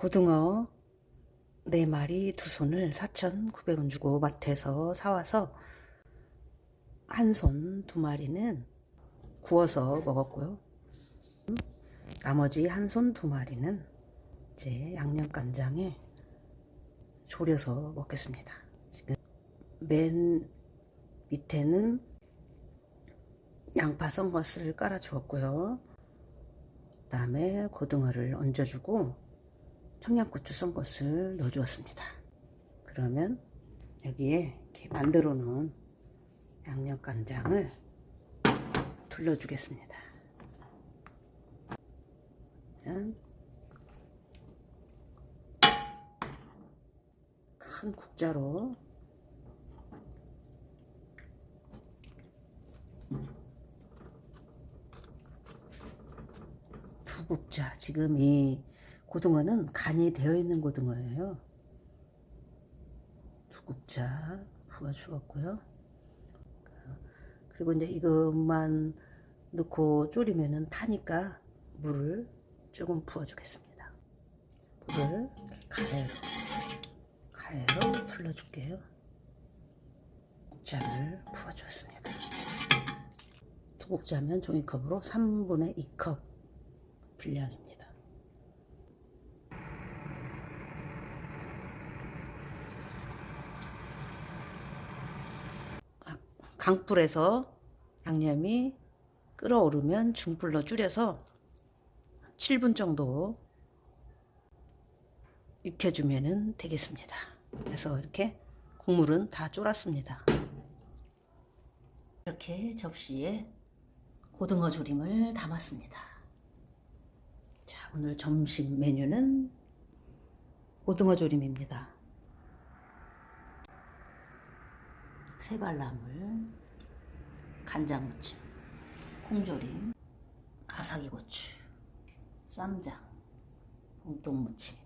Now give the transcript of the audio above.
고등어 4마리 두 손을 4,900원 주고 마트에서 사와서 한 손 두 마리는 구워서 먹었고요. 음, 나머지 한 손 두 마리는 이제 양념간장에 졸여서 먹겠습니다. 지금 맨 밑에는 양파 썬 것을 깔아 주었고요. 그 다음에 고등어를 얹어주고 청양고추 썬 것을 넣어주었습니다. 그러면 여기에 이렇게 만들어 놓은 양념 간장을 둘러주겠습니다. 그러면 큰 국자로 두 국자 지금 이 고등어는 간이 되어 있는 고등어예요. 두 국자 부어 주었고요. 그리고 이제 이것만 넣고 졸이면은 타니까 물을 조금 부어 주겠습니다. 물을 가해로 가해로 둘러 줄게요. 국자를 부어 주었습니다. 두 국자면 종이컵으로 3분의 2컵 분량입니다. 아, 강불에서 양념이 끓어오르면 중불로 줄여서 7분 정도 익혀주면 되겠습니다. 그래서 이렇게 국물은 다 쫄았습니다. 이렇게 접시에 고등어 조림을 담았습니다. 자, 오늘 점심 메뉴는 고등어 조림입니다. 새발나물, 간장무침, 콩조림, 아사기고추, 쌈장, 홍똥무침,